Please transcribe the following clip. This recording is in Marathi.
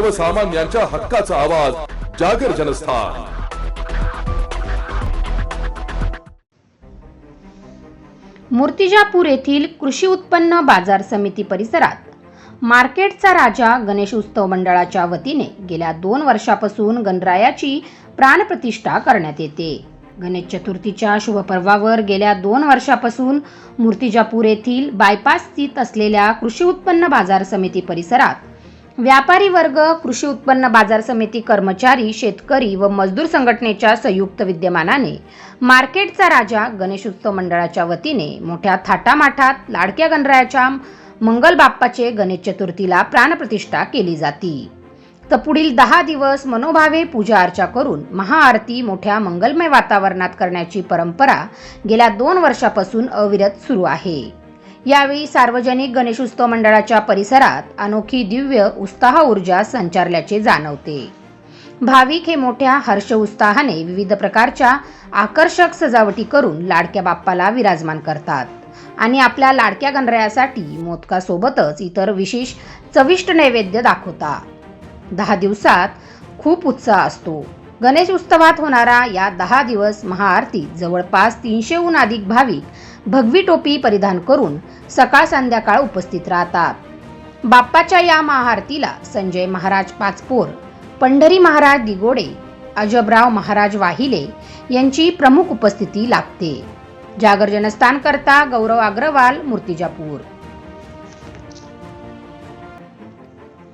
सर्वसामान्यांच्या हक्काचा आवाज जागर जनस्थान. मूर्तिजापूर येथील कृषी उत्पन्न बाजार समिती परिसरात मार्केटचा राजा गणेश उत्सव मंडळाच्या वतीने गेल्या दोन वर्षापासून गणरायाची प्राणप्रतिष्ठा करण्यात येते. गणेश चतुर्थीच्या शुभपर्वावर गेल्या दोन वर्षापासून मूर्तिजापूर येथील बायपास स्थित असलेल्या कृषी उत्पन्न बाजार समिती परिसरात व्यापारी वर्ग कृषी उत्पन्न बाजार समिती कर्मचारी शेतकरी व मजदूर संघटनेच्या संयुक्त विद्यमानाने मार्केटचा राजा गणेश उत्सव मंडळाच्या वतीने मोठ्या थाटामाठात लाडक्या गणरायाच्या मंगल बाप्पाचे गणेश चतुर्थीला प्राणप्रतिष्ठा केली जाते. तर पुढील दहा दिवस मनोभावे पूजा अर्चा करून महाआरती मोठ्या मंगलमय वातावरणात करण्याची परंपरा गेल्या दोन वर्षापासून अविरत सुरू आहे. यावेळी सार्वजनिक गणेशोत्सव मंडळाच्या परिसरात अनोखी दिव्य उत्साह ऊर्जा संचारल्याचे जाणवते. भाविक हे मोठ्या हर्ष उत्साहाने विविध प्रकारच्या आकर्षक सजावटी करून लाडक्या बाप्पाला विराजमान करतात आणि आपल्या लाडक्या गणरायासाठी मोदकासोबतच इतर विशेष चविष्ट नैवेद्य दाखवतात. दहा दिवसात खूप उत्साह असतो. गणेश उत्सवात होणारा या दहा दिवस महाआरती जवळपास तीनशेहून अधिक भाविक भगवी टोपी परिधान करून सकाळ संध्याकाळ उपस्थित राहतात. बाप्पाच्या या महाआरतीला संजय महाराज पाचपोर पंढरी महाराज दिगोडे अजबराव महाराज वाहिले यांची प्रमुख उपस्थिती लाभते जागर जनस्थान करता गौरव अग्रवाल मूर्तिजापूर.